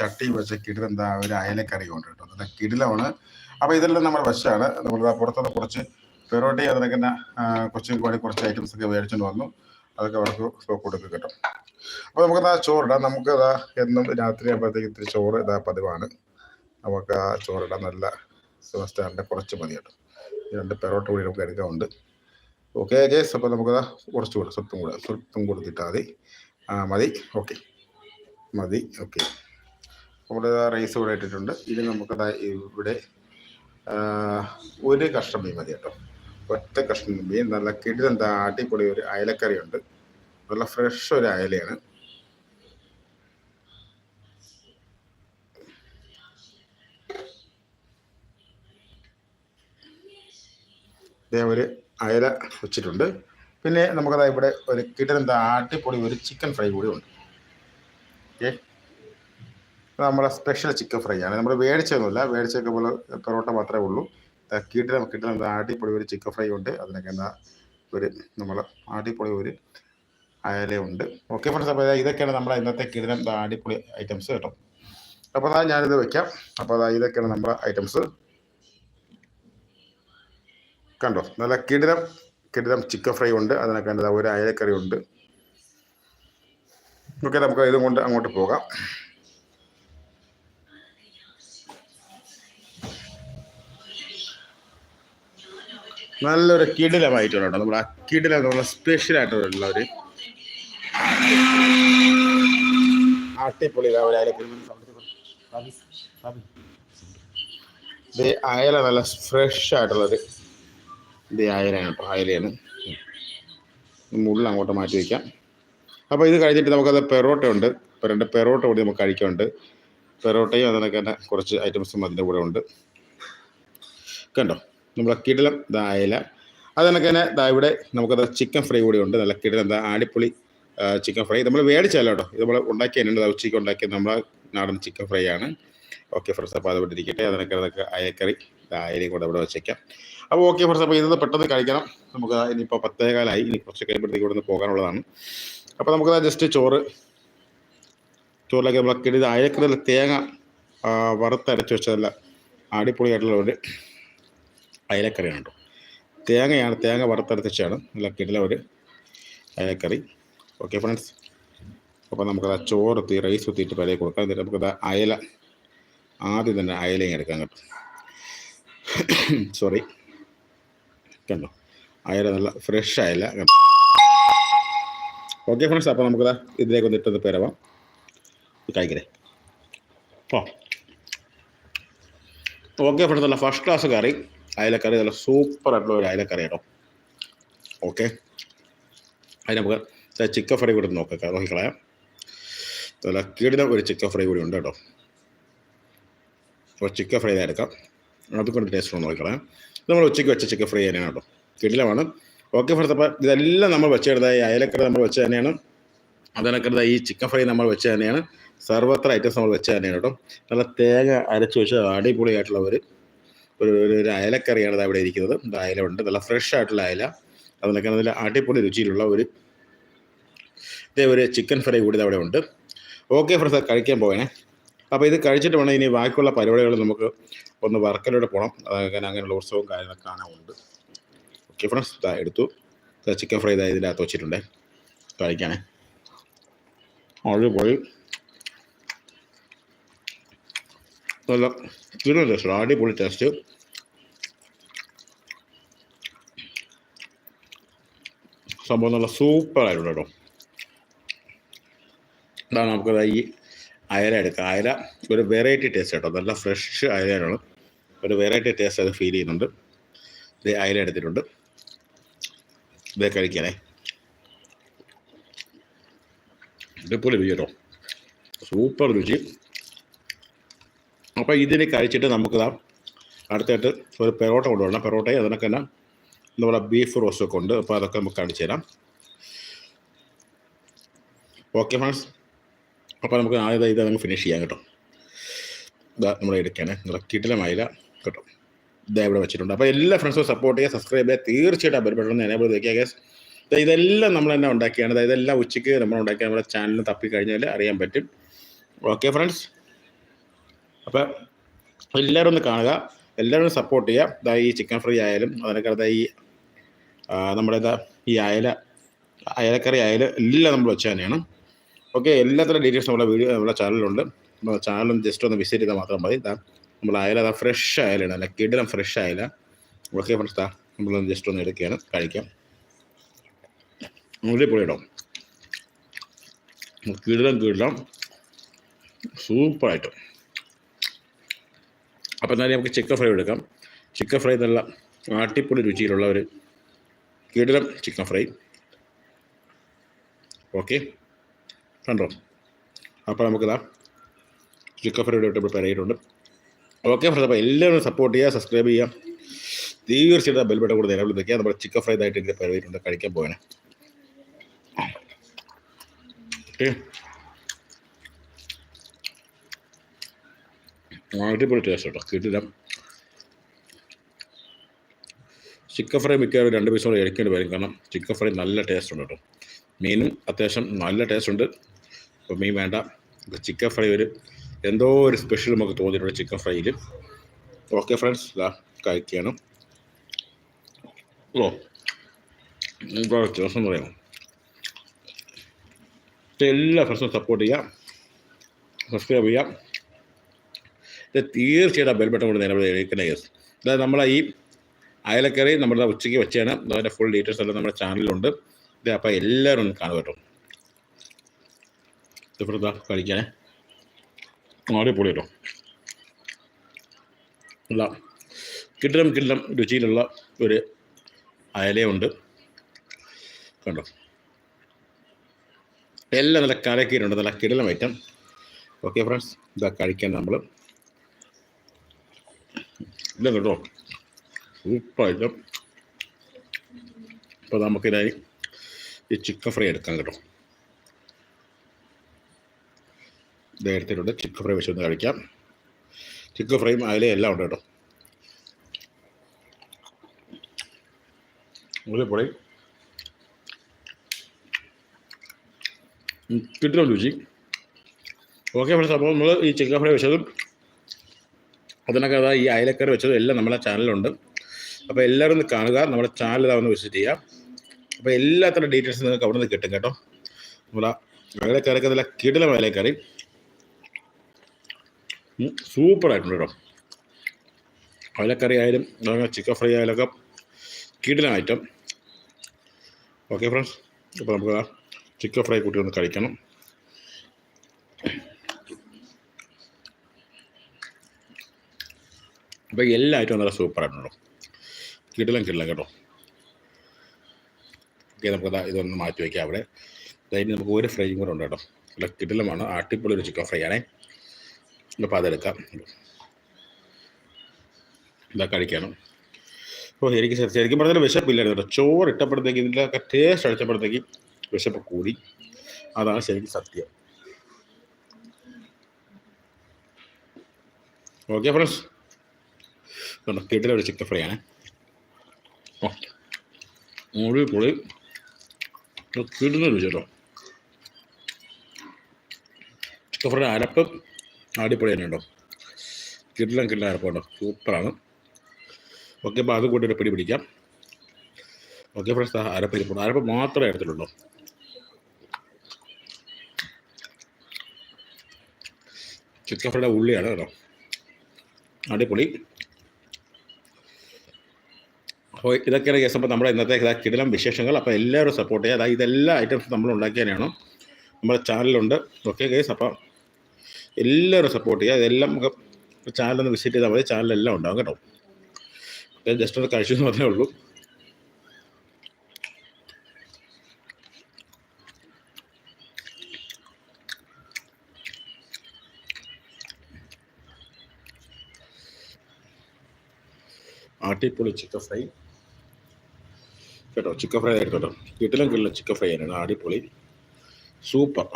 ചട്ടി വെച്ച കിടിലെന്താ ഒരു അയലക്കറി കൊണ്ട് കേട്ടോ നല്ല കിടിലമാണ്. അപ്പോൾ ഇതെല്ലാം നമ്മുടെ വശമാണ് നമ്മൾ പുറത്തുനിന്ന് കുറച്ച് പെറോട്ടി അതിനൊക്കെ തന്നെ കൂടി കുറച്ച് ഐറ്റംസ് ഒക്കെ മേടിച്ചുകൊണ്ട് വന്നു. അതൊക്കെ അവർക്ക് കൊടുക്കുക കേട്ടോ. അപ്പോൾ നമുക്ക് ആ ചോറിടാം. നമുക്ക് അതാ എന്നും രാത്രി ആകുമ്പോഴത്തേക്ക് ഇത്തിരി ചോറ് ഇതാ പതിവാണ്. നമുക്ക് ആ ചോറിടാം നല്ല സെമസ്റ്ററിന്റെ കുറച്ച് മതി കേട്ടോ. രണ്ട് പെറോട്ട കൂടി നമുക്ക് എടുക്കാറുണ്ട് ഓക്കെ ജേസ് അപ്പോൾ നമുക്കതാ കുറച്ച് കൂടെ സ്വത്തും കൂടെ സ്വത്തും കൊടുത്തിട്ടാൽ മതി. മതി. ഓക്കെ മതി. ഓക്കെ നമ്മുടെ റൈസ് ഇവിടെ ഇട്ടിട്ടുണ്ട്. ഇനി നമുക്ക് ഇവിടെ ഒരു കഷ്ണം മീൻ മതി കേട്ടോ. ഒറ്റ കഷ്ണം മീൻ നല്ല കിടിലെന്താ അടിപൊളി ഒരു അയലക്കറി ഉണ്ട് നല്ല ഫ്രഷ് ഒരു അയലയാണ്. ഒരു അയല വെച്ചിട്ടുണ്ട്. പിന്നെ നമുക്കതാ ഇവിടെ ഒരു കിടിലെന്താ അടിപൊളി ഒരു ചിക്കൻ ഫ്രൈ കൂടി ഉണ്ട്. ഓക്കെ. നമ്മളെ സ്പെഷ്യൽ ചിക്കൻ ഫ്രൈ ആണ്. നമ്മൾ മേടിച്ചൊന്നുമില്ല മേടിച്ചൊക്കെ പോലെ പൊറോട്ട മാത്രമേ ഉള്ളൂ. കിട്ടില കിട്ടുന്ന അടിപൊളി ഒരു ചിക്കൻ ഫ്രൈ ഉണ്ട്. അതിനൊക്കെ എന്താ ഒരു നമ്മൾ അടിപൊളി ഒരു അയലയുണ്ട് ഓക്കെ ഫ്രണ്ട്സ് അപ്പോൾ ഇതൊക്കെയാണ് നമ്മുടെ ഇന്നത്തെ ദാ അടിപൊളി ഐറ്റംസ് കേട്ടോ. അപ്പോൾ അതാ ഞാനിത് വെക്കാം. അപ്പോൾ അതാ ഇതൊക്കെയാണ് നമ്മുടെ ഐറ്റംസ് കണ്ടോ? നല്ല കിടിലം കിടിലം ചിക്കൻ ഫ്രൈ ഉണ്ട്. അതിനൊക്കെ എന്താ ഒരു അയലക്കറി ഉണ്ട്. ഓക്കെ നമുക്ക് ഇതും കൊണ്ട് അങ്ങോട്ട് പോകാം. നല്ലൊരു കിടിലമായിട്ടുള്ള കേട്ടോ. ആ കിടിലം നമ്മളെ സ്പെഷ്യൽ ആയിട്ടുള്ള ഒരു അട്ടിപ്പൊളി രാവിലെ അയല നല്ല ഫ്രഷ് ആയിട്ടുള്ളത്. ഇത് അയലയാണ് കേട്ടോ അയലയാണ്. മുള്ള അങ്ങോട്ട് മാറ്റി വയ്ക്കാം അപ്പോൾ ഇത് കഴിഞ്ഞിട്ട് നമുക്കത് പെറോട്ട ഉണ്ട്. രണ്ട് പെറോട്ട കൂടി നമുക്ക് കഴിക്കാനുണ്ട്. പെറോട്ടയും അതിനൊക്കെ തന്നെ കുറച്ച് ഐറ്റംസും അതിന്റെ കൂടെ ഉണ്ട്. കണ്ടോ? നമ്മളെ കിടലം ദാ അയല അതിനൊക്കെ തന്നെ ദാ ഇവിടെ നമുക്കത് ചിക്കൻ ഫ്രൈ കൂടി ഉണ്ട്. നല്ല കിടലം ദാ ആടിപ്പൊളി ചിക്കൻ ഫ്രൈ നമ്മൾ മേടിച്ചല്ല കേട്ടോ. ഇത് നമ്മൾ ഉണ്ടാക്കി തന്നെ ഉച്ചയ്ക്ക് ഉണ്ടാക്കിയ നമ്മളെ നാടൻ ചിക്കൻ ഫ്രൈ ആണ്. ഓക്കെ ഫ്രണ്ട്സ് അപ്പോൾ അത് ഇവിടെ ഇരിക്കട്ടെ അതിനൊക്കെ അതൊക്കെ അയക്കറി അയലയും കൂടെ ഇവിടെ വെച്ചേക്കാം. അപ്പോൾ ഓക്കെ ഫ്രണ്ട്സ് അപ്പോൾ ഇതൊന്ന് പെട്ടെന്ന് കഴിക്കണം. നമുക്ക് ഇനിയിപ്പോൾ പത്തേകാലായി. ഇനി കുറച്ച് കഴിയുമ്പോഴത്തേക്ക് ഇവിടെ നിന്ന് പോകാനുള്ളതാണ്. അപ്പോൾ നമുക്ക് ജസ്റ്റ് ചോറ് ചോറിലേക്ക് നമ്മൾ കിടി അയക്കറിൽ തേങ്ങ വറുത്തരച്ച് വെച്ചതല്ല അടിപൊളിയായിട്ടുള്ള ഒരു അയലക്കറിയാണ് കേട്ടോ തേങ്ങയാണ് തേങ്ങ വറുത്തരച്ചാണ് നല്ല കിടില ഒരു അയലക്കറി. ഓക്കെ ഫ്രണ്ട്സ് അപ്പോൾ നമുക്കത് ആ ചോറ് തീ റൈസ് കുത്തിയിട്ട് പരേ കൊടുക്കാം. എന്നിട്ട് നമുക്കത് അയല ആദ്യം തന്നെ അയലയും എടുക്കാം കേട്ടോ. സോറി കണ്ടോ? അയല നല്ല ഫ്രഷ് അയല കണ്ടോ? ഓക്കെ ഫ്രണ്ട്സ് അപ്പോൾ നമുക്കത് ഇതിലേക്ക് ഒന്ന് ഇട്ടത് പേരവാം. കഴിക്കട്ടെ. ഓ ഓക്കെ ഫ്രണ്ട്സ് നല്ല ഫസ്റ്റ് ക്ലാസ് കറി. അയലക്കറി നല്ല സൂപ്പർ ആയിട്ടുള്ള ഒരു അയലക്കറി കേട്ടോ ഓക്കെ അതിന് നമുക്ക് ചിക്കൻ ഫ്രൈ കൂടി നോക്കാം നോക്കിക്കളയാം നല്ല കീടിന ഒരു ചിക്കൻ ഫ്രൈ കൂടി ഉണ്ട് കേട്ടോ അപ്പോൾ ചിക്കൻ ഫ്രൈ എടുക്കാം അതുകൊണ്ട് ടേസ്റ്റ് ഒന്ന് നോക്കിക്കളയാം നമ്മൾ ഉച്ചയ്ക്ക് വെച്ച ചിക്കൻ ഫ്രൈ തന്നെയാണ് കേട്ടോ കിടിലമാണ് ഓക്കെ ഫ്രണ്ട്സ് ഇതെല്ലാം നമ്മൾ വെച്ചെടുത്ത ഈ അയലക്കറി നമ്മൾ വെച്ച് തന്നെയാണ് അതിനൊക്കെ ഈ ചിക്കൻ ഫ്രൈ നമ്മൾ വെച്ച് തന്നെയാണ് സർവത്ര ഐറ്റംസ് നമ്മൾ വെച്ച് തന്നെയാണ് കേട്ടോ നല്ല തേങ്ങ അരച്ച് വെച്ച് അടിപൊളിയായിട്ടുള്ള ഒരു ഒരു ഒരു അയലക്കറിയാണ് അവിടെ ഇരിക്കുന്നത്. അയല ഉണ്ട് നല്ല ഫ്രഷ് ആയിട്ടുള്ള അയല. അതിനൊക്കെ നല്ല അടിപൊളി രുചിയിലുള്ള ഒരു ഇതേ ഒരു ചിക്കൻ ഫ്രൈ കൂടി അവിടെ ഉണ്ട്. ഓക്കെ ഫ്രണ്ട്സ് കഴിക്കാൻ പോകണേ അപ്പോൾ ഇത് കഴിച്ചിട്ട് വേണം ഇനി ബാക്കിയുള്ള പരിപാടികൾ നമുക്ക് ഒന്ന് വർക്കലോടെ പോകണം അങ്ങനെ അങ്ങനെയുള്ള ഉത്സവവും കാര്യങ്ങളൊക്കെ കാണാനുണ്ട്. ഓക്കെ ഫ്രണ്ട്സ് ഇതാ എടുത്തു. ചിക്കൻ ഫ്രൈ ഇതാ ഇതിന്റെ അകത്ത് വെച്ചിട്ടുണ്ട്. കഴിക്കാനേ. അടിപൊളി. നല്ല കിലോ ടേസ്റ്റ് അടിപൊളി ടേസ്റ്റ് സംഭവം നല്ല സൂപ്പർ ആയിട്ടുണ്ട് കേട്ടോ. ഇതാണ് നമുക്ക് ഈ അയല എടുക്കാം. അയല ഒരു വെറൈറ്റി ടേസ്റ്റ് കേട്ടോ. നല്ല ഫ്രഷ് അയലയാണ്. ഒരു വെറൈറ്റി ടേസ്റ്റ് അത് ഫീൽ ചെയ്യുന്നുണ്ട്. ഇത് അയല എടുത്തിട്ടുണ്ട്. ഇത് കഴിക്കണേ അടിപൊളി രുചി കേട്ടോ. സൂപ്പർ രുചി. അപ്പോൾ ഇതിനെ കഴിച്ചിട്ട് നമുക്ക് അടുത്തായിട്ട് ഒരു പെറോട്ട കൊണ്ടുവരണം. പെറോട്ടയും അതിനൊക്കെ തന്നെ നമ്മുടെ ബീഫ് റോസ്റ്റൊക്കെ ഉണ്ട്. അപ്പോൾ അതൊക്കെ നമുക്ക് കാണിച്ചു തരാം. ഓക്കെ ഫ്രണ്ട്സ് അപ്പോൾ നമുക്ക് ആദ്യം ഇത് നമുക്ക് ഫിനിഷ് ചെയ്യാം കേട്ടോ. ഇതാ നമ്മൾ എടുക്കുകയാണ് കിട്ടിലെ മൈല കേട്ടോ. ഇതാ ഇവിടെ വെച്ചിട്ടുണ്ട്. അപ്പോൾ എല്ലാ ഫ്രണ്ട്സും സപ്പോർട്ട് ചെയ്യുക സബ്സ്ക്രൈബ് ചെയ്യുക. തീർച്ചയായിട്ടും ബെൽബട്ടൺ എനേബിൾ വയ്ക്കുക ഗ്യാസ് ഇതെല്ലാം നമ്മൾ തന്നെ ഉണ്ടാക്കിയാണ്. ഇതെല്ലാം ഉച്ചയ്ക്ക് നമ്മൾ ഉണ്ടാക്കിയ നമ്മുടെ ചാനലിൽ തപ്പി കഴിഞ്ഞാൽ അറിയാൻ പറ്റും. ഓക്കെ ഫ്രണ്ട്സ് അപ്പം എല്ലാവരും ഒന്ന് കാണുക. എല്ലാവരും സപ്പോർട്ട് ചെയ്യുക. ഇതാ ഈ ചിക്കൻ ഫ്രൈ ആയാലും അതിനൊക്കെ ഈ നമ്മുടെ ഇതാ ഈ അയല അയലക്കറി ആയാലും എല്ലാം നമ്മൾ വെച്ച് തന്നെയാണ്. ഓക്കെ എല്ലാത്തരം ഡീറ്റെയിൽസ് നമ്മുടെ വീഡിയോ നമ്മുടെ ചാനലിലുണ്ട് നമ്മുടെ ചാനൽ ജസ്റ്റ് ഒന്ന് വിസിറ്റ് ചെയ്താൽ മാത്രം മതി. ഇതാ നമ്മൾ അയല അതാ ഫ്രഷ് അയലാണ് അല്ല കിടലം ഫ്രഷ് അയല. ഓക്കെ ഫ്രണ്ട്സ് താ നമ്മളൊന്ന് ജസ്റ്റ് ഒന്ന് എടുക്കുകയാണ്. കഴിക്കാം. ഇടാം കിടലം കിടിലം. സൂപ്പറായിട്ട്. അപ്പം എന്നാലും നമുക്ക് ചിക്കൻ ഫ്രൈ എടുക്കാം. ചിക്കൻ ഫ്രൈ നല്ല ആട്ടിപ്പൊടി രുചിയിലുള്ള ഒരു കിടിലം ചിക്കൻ ഫ്രൈ ഓക്കെ കണ്ടോ? അപ്പോൾ നമുക്കിതാ ചിക്കൻ ഫ്രൈ ഇവിടെ പ്രിപ്പയർ ചെയ്തിട്ടുണ്ട് ഓക്കെ ഫ്രണ്ട്സ് അപ്പോൾ എല്ലാവരും സപ്പോർട്ട് ചെയ്യുക സബ്സ്ക്രൈബ് ചെയ്യുക. തീർച്ചയായിട്ടും ബെൽബട്ട കൂടെ നിലവിൽ നിൽക്കുക നമ്മുടെ ചിക്കൻ ഫ്രൈ ആയിട്ട് പ്രിപ്പയർ ചെയ്തിട്ടുണ്ട് കഴിക്കാൻ പോകാനാണ് ഓക്കെ അടിപൊളി ടേസ്റ്റ് കേട്ടോ. കിട്ടില്ല ചിക്കൻ ഫ്രൈ മിക്കവാറും രണ്ട് പീസോടെ കഴിക്കേണ്ടി വരും. കാരണം ചിക്കൻ ഫ്രൈ നല്ല ടേസ്റ്റ് ഉണ്ട് കേട്ടോ. മീനും അത്യാവശ്യം നല്ല ടേസ്റ്റ് ഉണ്ട്. അപ്പോൾ മീൻ വേണ്ട. ചിക്കൻ ഫ്രൈ ഒരു എന്തോ ഒരു സ്പെഷ്യൽ നമുക്ക് തോന്നിയിട്ടുണ്ട് ചിക്കൻ ഫ്രൈയിൽ ഓക്കെ ഫ്രണ്ട്സ് ഇതാ കഴിക്കുകയാണ് ഓ വ്യത്യാസം പറയാം എല്ലാ ഫ്രണ്ട്സും സപ്പോർട്ട് ചെയ്യാം. സബ്സ്ക്രൈബ് ചെയ്യുക ഇത് തീർച്ചയായിട്ടും ബെൽ ബട്ടൺ കൊണ്ട് നേരെ എഴുതിക്കുന്ന കേസ് അതായത് നമ്മളെ ഈ അയലക്കറി നമ്മുടെ ഉച്ചയ്ക്ക് വെച്ചാണ്. അതിന്റെ ഫുൾ ഡീറ്റെയിൽസ് എല്ലാം നമ്മുടെ ചാനലിലുണ്ട് ഇത് അപ്പോൾ എല്ലാവരും ഒന്ന് കാണുക കേട്ടോ. കഴിക്കാൻ കഴിക്കാനേ. പൊളി കേട്ടോ. അല്ല കിട്ടണം കിട്ടണം രുചിയിലുള്ള ഒരു അയലയുണ്ട്. കണ്ടോ? എല്ലാം നല്ല കലക്കീരുണ്ട് നല്ല കിടലം ഐറ്റം ഓക്കെ ഫ്രണ്ട്സ് ഇതാ കഴിക്കാൻ നമ്മൾ ഇല്ല കേട്ടോ. സൂപ്പറായിട്ട്. അപ്പോൾ നമുക്കിതായി ഈ ചിക്കൻ ഫ്രൈ എടുക്കാം കേട്ടോ. എടുത്തിട്ടുണ്ട് ചിക്കൻ ഫ്രൈ വെച്ചൊന്ന് കഴിക്കാം. ചിക്കൻ ഫ്രൈയും അതിലെ എല്ലാം ഉണ്ട് കേട്ടോ. ഒരു പൊടി കിട്ടുന്ന രുചി. ഓക്കെ ഫ്രണ്ട്സ് സംഭവം നമ്മൾ ഈ ചിക്കൻ ഫ്രൈ വെച്ചതും അതിനൊക്കെ അതാ ഈ അയലക്കറി വെച്ചതും എല്ലാം നമ്മളെ ചാനലിലുണ്ട്. അപ്പോൾ എല്ലാവരും ഒന്ന് കാണുക. നമ്മുടെ ചാനൽ ഇതാ ഒന്ന് വിസിറ്റ് ചെയ്യുക. അപ്പോൾ എല്ലാത്തരം ഡീറ്റെയിൽസ് നിങ്ങൾക്ക് അവിടെ നിന്ന് കിട്ടും കേട്ടോ. നമ്മളെ അയലക്കറിയൊക്കെ നല്ല കിടിലം അയലക്കറി. സൂപ്പറായിട്ടുണ്ട് കേട്ടോ. അയലക്കറി ആയാലും ചിക്കൻ ഫ്രൈ ആയാലൊക്കെ കിടിലം ഐറ്റം ഓക്കെ ഫ്രണ്ട്സ് അപ്പോൾ നമുക്ക് ചിക്കൻ ഫ്രൈ കൂട്ടി ഒന്ന് കഴിക്കണം. അപ്പോൾ എല്ലാ ഐറ്റവും നല്ല കേട്ടോ കിടിലം കിടിലം കേട്ടോ. ഓക്കെ നമുക്ക് ഇതൊന്ന് മാറ്റി വയ്ക്കാം അവിടെ. അതിന് നമുക്ക് ഒരു ഫ്രൈയും കൂടെ ഉണ്ട് കേട്ടോ. നല്ല കിടിലമാണ്. അടിപൊളി ഒരു ചിക്കൻ ഫ്രൈ ആണേ. അപ്പോൾ അതെടുക്കാം. ഇതാ കഴിക്കണം. അപ്പോൾ എനിക്ക് ശരി- ശരിക്കും പറഞ്ഞാൽ വിശപ്പില്ലായിരുന്നു കേട്ടോ. ചോറ് ഇട്ടപ്പോഴത്തേക്ക് ഇതിന്റെയൊക്കെ ടേസ്റ്റ് അടിച്ചപ്പോഴത്തേക്ക് വിശപ്പ് കൂടി. അതാണ് ശരിക്കും സത്യം. ഓക്കെ ഫ്രണ്ട്സ് കിട്ടിലെ ഒരു ചിക്കൻ ഫ്രൈ ആണ്. മുഴി പൊളി കിടുന്ന രുചി കേട്ടോ ചിക്കൻ ഫ്രൈ അരപ്പ് അടിപൊളി തന്നെ ഉണ്ടോ? കിട്ടില്ല കിട്ടില്ല അരപ്പുണ്ടോ സൂപ്പറാണ് ഓക്കെ അപ്പോൾ അത് കൂട്ടി ഒരു പിടി പിടിക്കാം. ഓക്കെ ഫ്രണ്ട്സ് അരപ്പ് ഇരിപ്പുണ്ട്. അരപ്പ് മാത്രമേ എടുത്തിട്ടുള്ളൂ ചിക്കൻ ഫ്രൈയുടെ ഉള്ളിയാണ് കേട്ടോ. അടിപൊളി. അപ്പോൾ ഇതൊക്കെയാണ് കേസ് അപ്പോൾ നമ്മുടെ ഇന്നത്തെ കിടിലം വിശേഷങ്ങൾ. അപ്പോൾ എല്ലാവരും സപ്പോർട്ട് ചെയ്യുക. അതായത് ഇതെല്ലാ ഐറ്റംസും നമ്മൾ ഉണ്ടാക്കിയാണ് നമ്മുടെ ചാനലുണ്ട് ഓക്കെ കേസ് അപ്പം എല്ലാവരും സപ്പോർട്ട് ചെയ്യുക. ഇതെല്ലാം നമുക്ക് ചാനലൊന്ന് വിസിറ്റ് ചെയ്താൽ മതി. ചാനലെല്ലാം ഉണ്ടാകും കേട്ടോ. ജസ്റ്റ് ഒന്ന് കഴിച്ചു മാത്രമേ ഉള്ളൂ. അടിപൊളി ചിക്കൻ ഫ്രൈ കേട്ടോ ചിക്കൻ ഫ്രൈ ആയിരുന്നു കേട്ടോ. കിട്ടിലും കിട്ടില്ല ചിക്കൻ ഫ്രൈ ആണ്. അടിപൊളി. സൂപ്പർ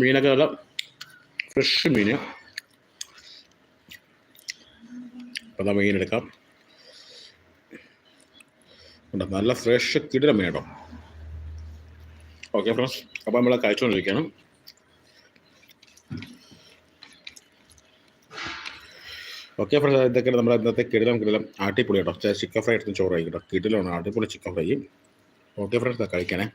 മീനൊക്കെ നല്ല ഫ്രഷ് മീൻ അപ്പം നമ്മൾ മീൻ നല്ല ഫ്രഷ് കിടിലം മീൻ ഓക്കെ ഫ്രണ്ട്സ് അപ്പോൾ നമ്മൾ കഴിച്ചുകൊണ്ടിരിക്കുകയാണ് ഓക്കെ ഫ്രണ്ട്സ് ഇതൊക്കെ നമ്മുടെ ഇന്നത്തെ കിടിലം കിടിലം ആട്ടിപ്പൊളി കേട്ടോ. ചിക്കൻ ഫ്രൈ എടുത്ത് ചോറ് കഴിക്കും കിടിലാണ് ആട്ടിപ്പൊളി ചിക്കൻ ഫ്രൈ ഓക്കെ ഫ്രണ്ട്സ് കഴിക്കണേ.